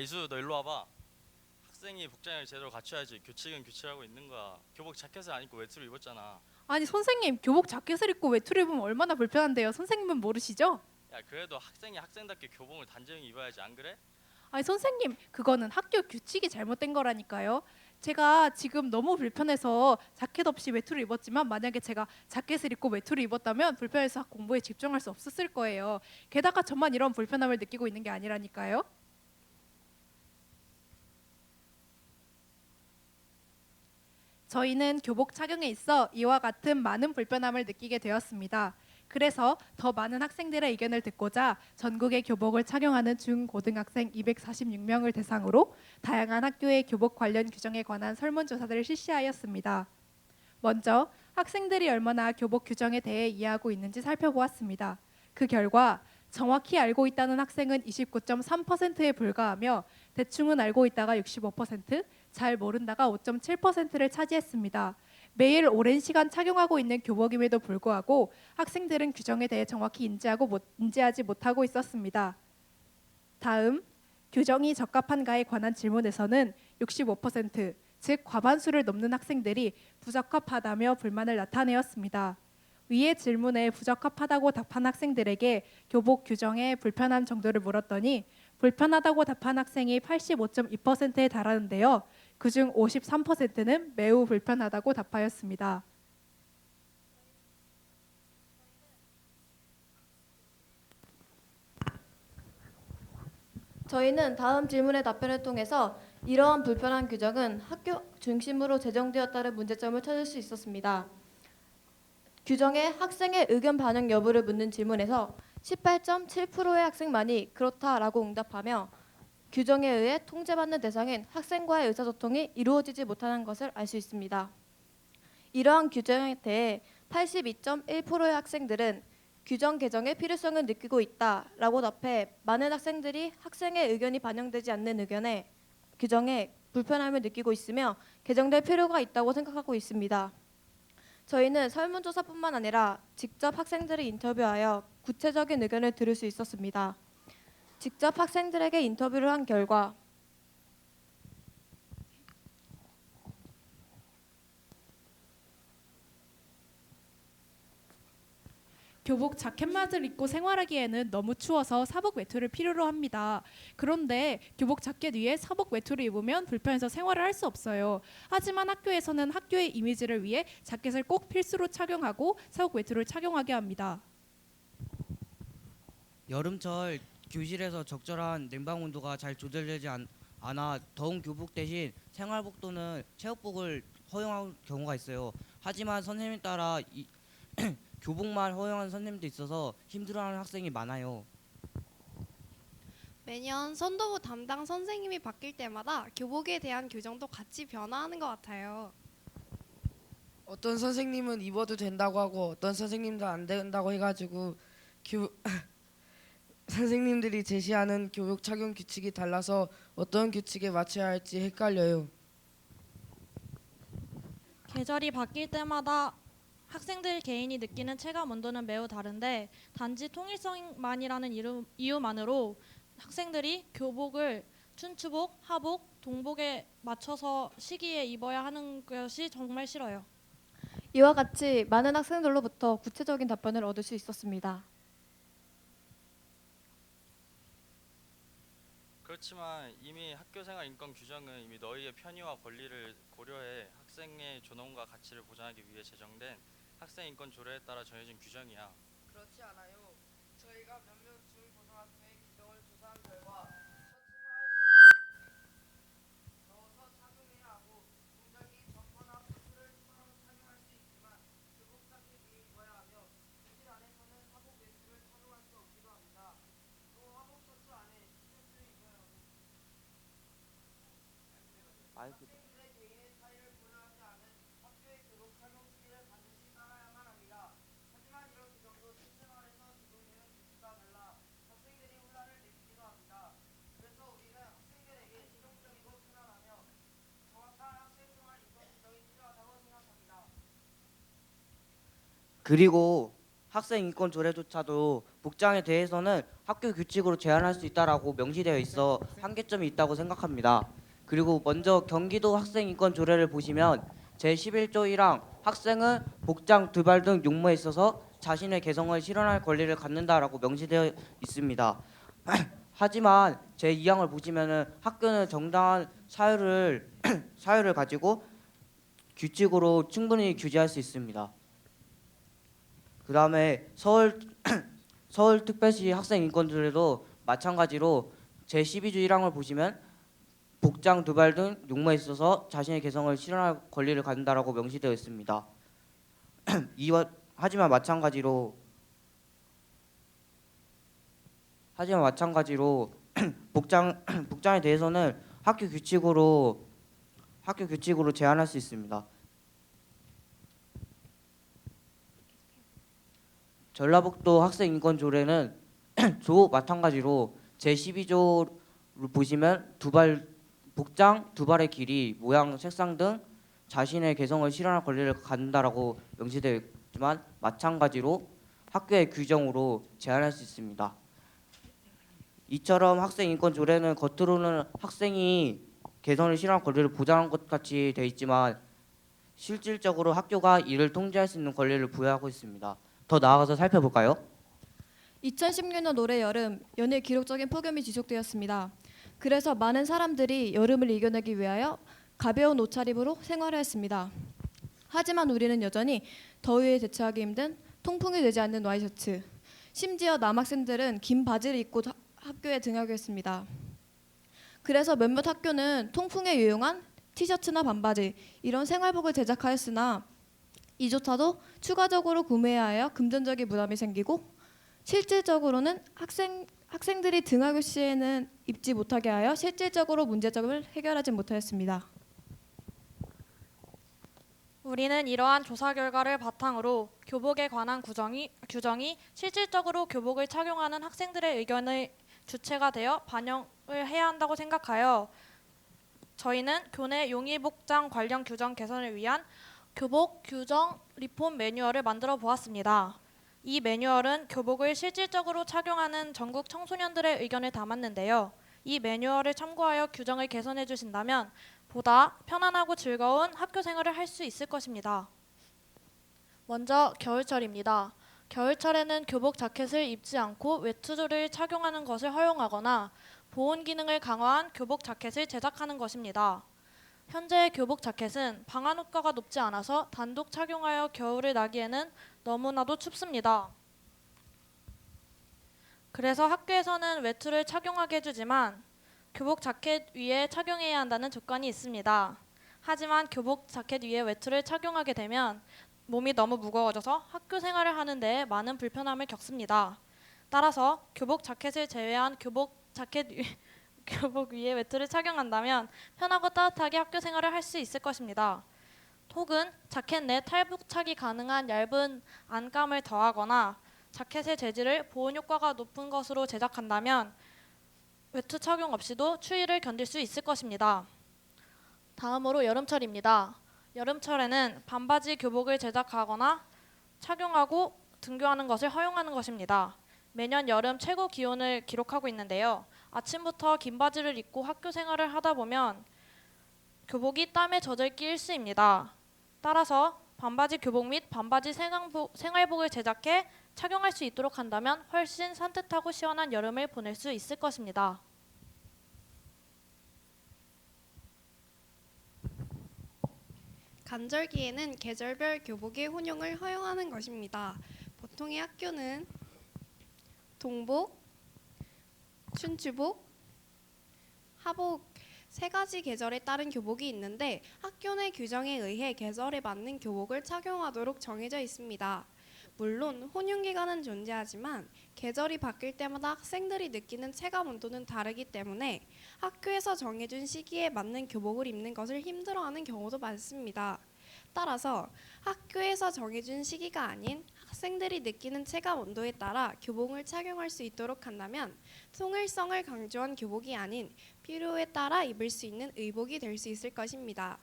이수 너 일로 와봐. 학생이 복장을 제대로 갖춰야지. 교칙은 교칙하고 있는 거야. 교복 자켓을 안 입고 외투를 입었잖아. 아니 선생님 교복 자켓을 입고 외투를 입으면 얼마나 불편한데요. 선생님은 모르시죠? 야 그래도 학생이 학생답게 교복을 단정히 입어야지 안 그래? 아니 선생님 그거는 학교 규칙이 잘못된 거라니까요. 제가 지금 너무 불편해서 자켓 없이 외투를 입었지만 만약에 제가 자켓을 입고 외투를 입었다면 불편해서 공부에 집중할 수 없었을 거예요. 게다가 저만 이런 불편함을 느끼고 있는 게 아니라니까요. 저희는 교복 착용에 있어 이와 같은 많은 불편함을 느끼게 되었습니다. 그래서 더 많은 학생들의 의견을 듣고자 전국의 교복을 착용하는 중고등학생 246명을 대상으로 다양한 학교의 교복 관련 규정에 관한 설문조사를 실시하였습니다. 먼저 학생들이 얼마나 교복 규정에 대해 이해하고 있는지 살펴보았습니다. 그 결과 정확히 알고 있다는 학생은 29.3%에 불과하며 대충은 알고 있다가 65%, 잘 모른다가 5.7%를 차지했습니다. 매일 오랜 시간 착용하고 있는 교복임에도 불구하고 학생들은 규정에 대해 정확히 인지하고 못, 인지하지 못하고 있었습니다. 다음 규정이 적합한가에 관한 질문에서는 65%, 즉 과반수를 넘는 학생들이 부적합하다며 불만을 나타내었습니다. 위의 질문에 부적합하다고 답한 학생들에게 교복 규정의 불편함 정도를 물었더니 불편하다고 답한 학생이 85.2%에 달하는데요. 그중 53%는 매우 불편하다고 답하였습니다. 저희는 다음 질문의 답변을 통해서 이러한 불편한 규정은 학교 중심으로 제정되었다는 문제점을 찾을 수 있었습니다. 규정에 학생의 의견 반영 여부를 묻는 질문에서 18.7%의 학생만이 그렇다라고 응답하며 규정에 의해 통제받는 대상인 학생과의 의사소통이 이루어지지 못하는 것을 알 수 있습니다. 이러한 규정에 대해 82.1%의 학생들은 규정 개정의 필요성을 느끼고 있다라고 답해 많은 학생들이 학생의 의견이 반영되지 않는 의견에 규정에 불편함을 느끼고 있으며 개정될 필요가 있다고 생각하고 있습니다. 저희는 설문조사뿐만 아니라 직접 학생들을 인터뷰하여 구체적인 의견을 들을 수 있었습니다. 직접 학생들에게 인터뷰를 한 결과 교복 자켓만을 입고 생활하기에는 너무 추워서 사복 외투를 필요로 합니다. 그런데 교복 자켓 위에 사복 외투를 입으면 불편해서 생활을 할 수 없어요. 하지만 학교에서는 학교의 이미지를 위해 자켓을 꼭 필수로 착용하고 사복 외투를 착용하게 합니다. 여름철 교실에서 적절한 냉방 온도가 잘 조절되지 않, 않아 더운 교복 대신 생활복 또는 체육복을 허용할 경우가 있어요. 하지만 선생님 따라 이, 교복만 허용하는 선생님도 있어서 힘들어하는 학생이 많아요. 매년 선도부 담당 선생님이 바뀔 때마다 교복에 대한 규정도 같이 변화하는 것 같아요. 어떤 선생님은 입어도 된다고 하고 어떤 선생님도 안 된다고 해가지고 교 선생님들이 제시하는 교복 착용 규칙이 달라서 어떤 규칙에 맞춰야 할지 헷갈려요. 계절이 바뀔 때마다 학생들 개인이 느끼는 체감 온도는 매우 다른데 단지 통일성만이라는 이유, 이유만으로 학생들이 교복을 춘추복, 하복, 동복에 맞춰서 시기에 입어야 하는 것이 정말 싫어요. 이와 같이 많은 학생들로부터 구체적인 답변을 얻을 수 있었습니다. 그렇지만 이미 학교생활 인권 규정은 이미 너희의 편의와 권리를 고려해 학생의 존엄과 가치를 보장하기 위해 제정된 학생 인권 조례에 따라 정해진 규정이야. 그렇지 않아요. 저희가 몇몇 중고등학교의 규정을 조사한 결과 더워서 착용해야 하고 동작이 적거나 부스를 착용할 수 있지만 교복 자켓 위에 입어야 하며 교실 안에서는 하복 외투를 착용할 수 없기도 합니다. 또 하복 셔츠 안에 티셔츠를 입어야 하고 학생들의 개인의 차이를 고려하지 않은 학교의 교복 착용 시기를 반드시 따라야만 합니다. 하지만 이런 규정도 실생활에서 적용되는 규칙과 달라 학생들이 혼란을 느끼기도 합니다. 그래서 우리는 학생들에게 실용적이고 편안하며 정확한 학생생활 인권 규정이 필요하다고 생각합니다. 그리고 학생 인권 조례조차도 복장에 대해서는 학교 규칙으로 제한할 수 있다라고 명시되어 있어 한계점이 있다고 생각합니다. 그리고 먼저 경기도 학생 인권 조례를 보시면 제 11조 1항 학생은 복장, 두발 등 용무에 있어서 자신의 개성을 실현할 권리를 갖는다라고 명시되어 있습니다. 하지만 제 2항을 보시면은 학교는 정당한 사유를 사유를 가지고 규칙으로 충분히 규제할 수 있습니다. 그 다음에 서울 서울특별시 학생인권조례도 마찬가지로 제 12조 1항을 보시면 복장, 두발 등 용무에 있어서 자신의 개성을 실현할 권리를 갖는다라고 명시되어 있습니다. 이와 하지만 마찬가지로 하지만 마찬가지로 복장 복장에 대해서는 학교 규칙으로 학교 규칙으로 제한할 수 있습니다. 전라북도 학생인권조례는 조 마찬가지로 제 12조를 보시면 두 발 복장, 두 발의 길이, 모양, 색상 등 자신의 개성을 실현할 권리를 갖는다라고 명시되어 있지만 마찬가지로 학교의 규정으로 제한할 수 있습니다. 이처럼 학생 인권 조례는 겉으로는 학생이 개성을 실현할 권리를 보장한 것 같이 돼 있지만 실질적으로 학교가 이를 통제할 수 있는 권리를 부여하고 있습니다. 더 나아가서 살펴볼까요? 2016년 올해 여름 연일 기록적인 폭염이 지속되었습니다. 그래서 많은 사람들이 여름을 이겨내기 위하여 가벼운 옷차림으로 생활했습니다. 하지만 우리는 여전히 더위에 대처하기 힘든 통풍이 되지 않는 와이셔츠, 심지어 남학생들은 긴 바지를 입고 하- 학교에 등하교했습니다. 그래서 몇몇 학교는 통풍에 유용한 티셔츠나 반바지 이런 생활복을 제작하였으나 이조차도 추가적으로 구매해야 하여 금전적인 부담이 생기고 실질적으로는 학생 학생들이 등하교 시에는 입지 못하게 하여 실질적으로 문제점을 해결하지 못하였습니다. 우리는 이러한 조사 결과를 바탕으로 교복에 관한 구정이, 규정이 실질적으로 교복을 착용하는 학생들의 의견의 주체가 되어 반영을 해야 한다고 생각하여 저희는 교내 용의복장 관련 규정 개선을 위한 교복 규정 리폼 매뉴얼을 만들어 보았습니다. 이 매뉴얼은 교복을 실질적으로 착용하는 전국 청소년들의 의견을 담았는데요. 이 매뉴얼을 참고하여 규정을 개선해 주신다면 보다 편안하고 즐거운 학교 생활을 할 수 있을 것입니다. 먼저 겨울철입니다. 겨울철에는 교복 자켓을 입지 않고 외투를 착용하는 것을 허용하거나 보온 기능을 강화한 교복 자켓을 제작하는 것입니다. 현재 교복 자켓은 방한 효과가 높지 않아서 단독 착용하여 겨울을 나기에는 너무나도 춥습니다. 그래서 학교에서는 외투를 착용하게 해주지만 교복 자켓 위에 착용해야 한다는 조건이 있습니다. 하지만 교복 자켓 위에 외투를 착용하게 되면 몸이 너무 무거워져서 학교 생활을 하는데 많은 불편함을 겪습니다. 따라서 교복 자켓을 제외한 교복 자켓 위, 교복 위에 외투를 착용한다면 편하고 따뜻하게 학교 생활을 할 수 있을 것입니다. 혹은 자켓 내 탈부착이 가능한 얇은 안감을 더하거나 자켓의 재질을 보온 효과가 높은 것으로 제작한다면 외투 착용 없이도 추위를 견딜 수 있을 것입니다. 다음으로 여름철입니다. 여름철에는 반바지 교복을 제작하거나 착용하고 등교하는 것을 허용하는 것입니다. 매년 여름 최고 기온을 기록하고 있는데요. 아침부터 긴 바지를 입고 학교 생활을 하다 보면 교복이 땀에 젖어 있기 일쑤입니다. 따라서 반바지 교복 및 반바지 생활복, 생활복을 제작해 착용할 수 있도록 한다면 훨씬 산뜻하고 시원한 여름을 보낼 수 있을 것입니다. 간절기에는 계절별 교복의 혼용을 허용하는 것입니다. 보통의 학교는 동복, 춘추복, 하복 세 가지 계절에 따른 교복이 있는데 학교 내 규정에 의해 계절에 맞는 교복을 착용하도록 정해져 있습니다. 물론 혼용 기간은 존재하지만 계절이 바뀔 때마다 학생들이 느끼는 체감 온도는 다르기 때문에 학교에서 정해준 시기에 맞는 교복을 입는 것을 힘들어하는 경우도 많습니다. 따라서 학교에서 정해준 시기가 아닌 학생들이 느끼는 체감 온도에 따라 교복을 착용할 수 있도록 한다면 통일성을 강조한 교복이 아닌 필요에 따라 입을 수 있는 의복이 될 수 있을 것입니다.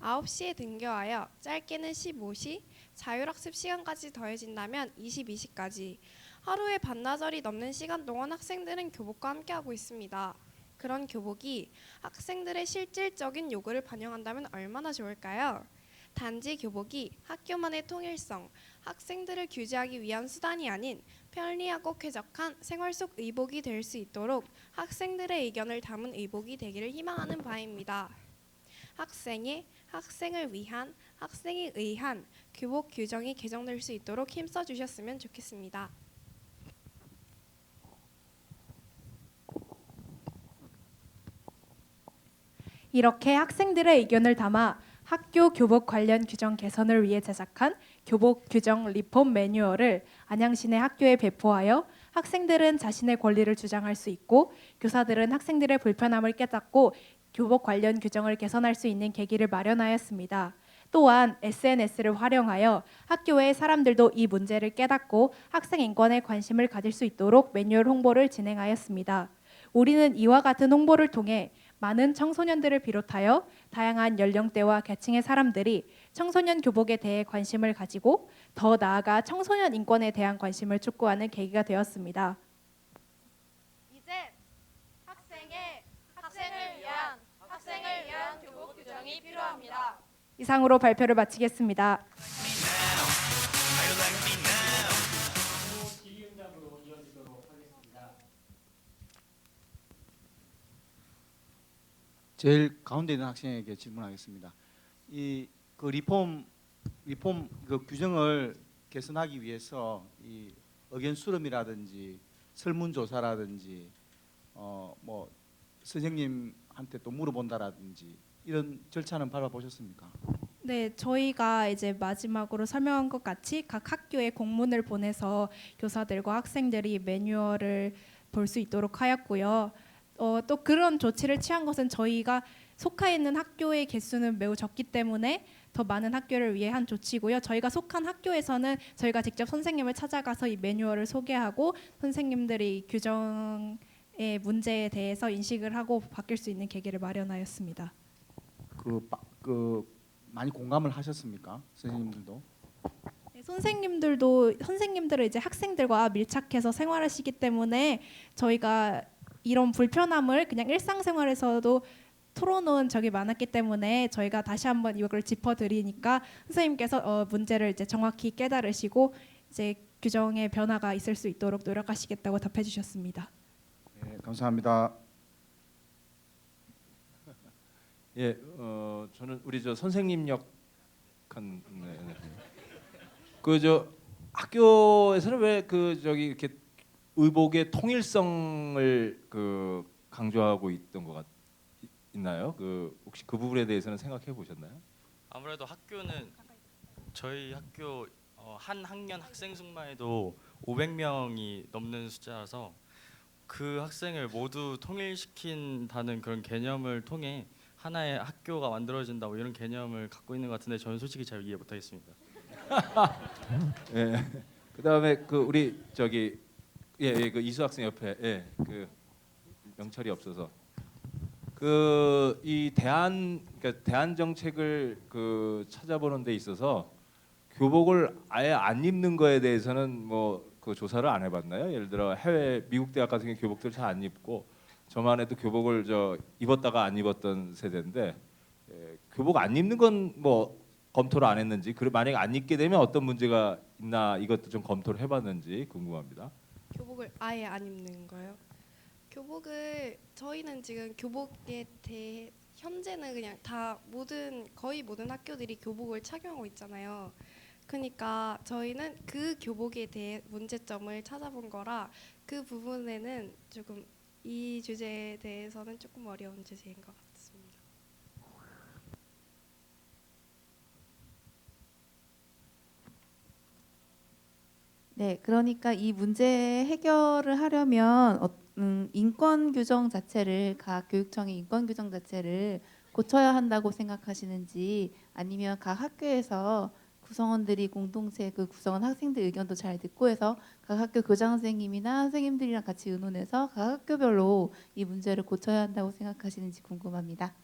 9시에 등교하여 짧게는 15시, 자율학습 시간까지 더해진다면 22시까지 하루에 반나절이 넘는 시간 동안 학생들은 교복과 함께하고 있습니다. 그런 교복이 학생들의 실질적인 요구를 반영한다면 얼마나 좋을까요? 단지 교복이 학교만의 통일성, 학생들을 규제하기 위한 수단이 아닌 편리하고 쾌적한 생활 속 의복이 될 수 있도록 학생들의 의견을 담은 의복이 되기를 희망하는 바입니다. 학생의 학생을 위한 학생에 의한 교복 규정이 개정될 수 있도록 힘써 주셨으면 좋겠습니다. 이렇게 학생들의 의견을 담아 학교 교복 관련 규정 개선을 위해 제작한 교복 규정 리폼 매뉴얼을 안양시내 학교에 배포하여 학생들은 자신의 권리를 주장할 수 있고 교사들은 학생들의 불편함을 깨닫고 교복 관련 규정을 개선할 수 있는 계기를 마련하였습니다. 또한 SNS를 활용하여 학교의 사람들도 이 문제를 깨닫고 학생 인권에 관심을 가질 수 있도록 매뉴얼 홍보를 진행하였습니다. 우리는 이와 같은 홍보를 통해 많은 청소년들을 비롯하여 다양한 연령대와 계층의 사람들이 청소년 교복에 대해 관심을 가지고 더 나아가 청소년 인권에 대한 관심을 촉구하는 계기가 되었습니다. 이제 학생의 학생을 위한 학생을 위한 교복 규정이 필요합니다. 이상으로 발표를 마치겠습니다. 제일 가운데 있는 학생에게 질문하겠습니다. 이 그 리폼 리폼 그 규정을 개선하기 위해서 이 의견 수렴이라든지 설문조사라든지 어 뭐 선생님한테 또 물어본다라든지 이런 절차는 밟아보셨습니까? 네, 저희가 이제 마지막으로 설명한 것 같이 각 학교에 공문을 보내서 교사들과 학생들이 매뉴얼을 볼 수 있도록 하였고요. 어, 또 그런 조치를 취한 것은 저희가 속해 있는 학교의 개수는 매우 적기 때문에 더 많은 학교를 위해 한 조치고요. 저희가 속한 학교에서는 저희가 직접 선생님을 찾아가서 이 매뉴얼을 소개하고 선생님들이 규정의 문제에 대해서 인식을 하고 바뀔 수 있는 계기를 마련하였습니다. 그, 빠- 그 많이 공감을 하셨습니까? 선생님들도? 네, 선생님들도 선생님들은 이제 학생들과 밀착해서 생활하시기 때문에 저희가 이런 불편함을 그냥 일상생활에서도 털어놓은 적이 많았기 때문에 저희가 다시 한번 이걸 짚어드리니까 선생님께서 어, 문제를 이제 정확히 깨달으시고 이제 규정의 변화가 있을 수 있도록 노력하시겠다고 답해주셨습니다. 네, 감사합니다. 예, 어 저는 우리 저 선생님 역한 네, 네. 그저 학교에서는 왜 그 저기 이렇게 의복의 통일성을 그 강조하고 있던 것 같, 있나요? 그 혹시 그 부분에 대해서는 생각해 보셨나요? 아무래도 학교는 저희 학교 어, 한 학년 학생 수만 해도 500명이 넘는 숫자라서 그 학생을 모두 통일시킨다는 그런 개념을 통해 하나의 학교가 만들어진다 뭐 이런 개념을 갖고 있는 것 같은데 저는 솔직히 잘 이해 못하겠습니다. 예. 그다음에 그 우리 저기 예, 예, 그 이수 학생 옆에 예, 그 명찰이 없어서 그 이 대안 그러니까 대안 정책을 그 찾아보는 데 있어서 교복을 아예 안 입는 거에 대해서는 뭐 그 조사를 안 해봤나요? 예를 들어 해외 미국 대학 같은 경우 교복들 잘 안 입고 저만 해도 교복을 저 입었다가 안 입었던 세대인데 예, 교복 안 입는 건 뭐 검토를 안 했는지 그리고 만약에 안 입게 되면 어떤 문제가 있나 이것도 좀 검토를 해봤는지 궁금합니다. 교복을 아예 안 입는 거요. 교복을 저희는 지금 교복에 대해 현재는 그냥 다 모든 거의 모든 학교들이 교복을 착용하고 있잖아요. 그러니까 저희는 그 교복에 대해 문제점을 찾아본 거라 그 부분에는 조금 이 주제에 대해서는 조금 어려운 주제인 것 같습니다. 네, 그러니까 이 문제 해결을 하려면 어, 음, 인권 규정 자체를 각 교육청의 인권 규정 자체를 고쳐야 한다고 생각하시는지 아니면 각 학교에서 구성원들이 공동체 그 구성원 학생들 의견도 잘 듣고 해서 각 학교 교장 선생님이나 선생님들이랑 같이 의논해서 각 학교별로 이 문제를 고쳐야 한다고 생각하시는지 궁금합니다.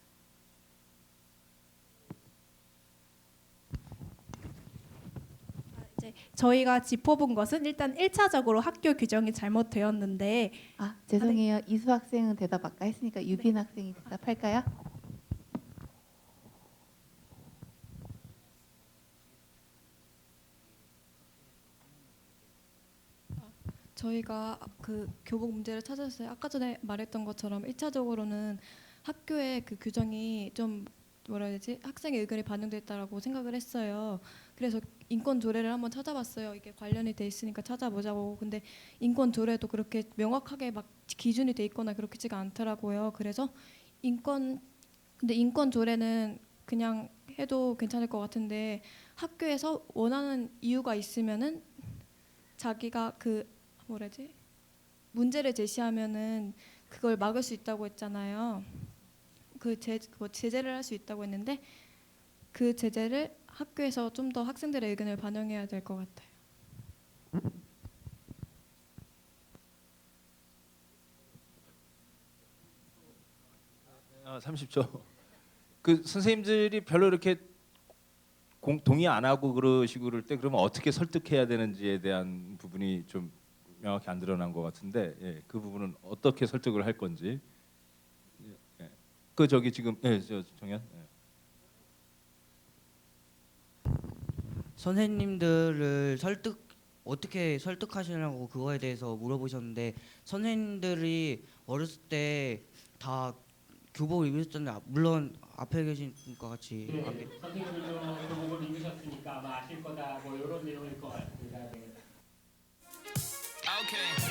저희가 짚어본 것은 일단 1차적으로 학교 규정이 잘못되었는데 아 죄송해요. 이수 학생은 대답 아까 했으니까 유빈 학생이 대답할까요? 저희가 그 교복 문제를 찾았어요. 아까 전에 말했던 것처럼 1차적으로는 학교의 그 규정이 좀 뭐라 해야 되지? 학생의 의견이 반영됐다라고 생각을 했어요. 그래서 인권 조례를 한번 찾아봤어요. 이게 관련이 돼 있으니까 찾아보자고. 근데 인권 조례도 그렇게 명확하게 막 기준이 돼 있거나 그렇지가 않더라고요. 그래서 인권 근데 인권 조례는 그냥 해도 괜찮을 것 같은데 학교에서 원하는 이유가 있으면은 자기가 그 뭐라지 문제를 제시하면은 그걸 막을 수 있다고 했잖아요. 그 제, 그거 제재를 할 수 있다고 했는데 그 제재를 학교에서 좀 더 학생들의 의견을 반영해야 될 것 같아요. 아, 30초. 그 선생님들이 별로 이렇게 공, 동의 안 하고 그러시고 그럴 때 그러면 어떻게 설득해야 되는지에 대한 부분이 좀 명확히 안 드러난 것 같은데 예, 그 부분은 어떻게 설득을 할 건지. 예, 예. 그 저기 지금 예, 저 정현. 예. 선생님들을 설득 어떻게 설득하시냐고 그거에 대해서 물어보셨는데 선생님들이 어렸을 때 다 교복을 입으셨잖아요. 물론 앞에 계신 분과 같이 네, 앞에 선생님들도 교복을 입으셨으니까 아마 아실 거다 뭐 이런 내용일 것 같습니다. 네. Okay.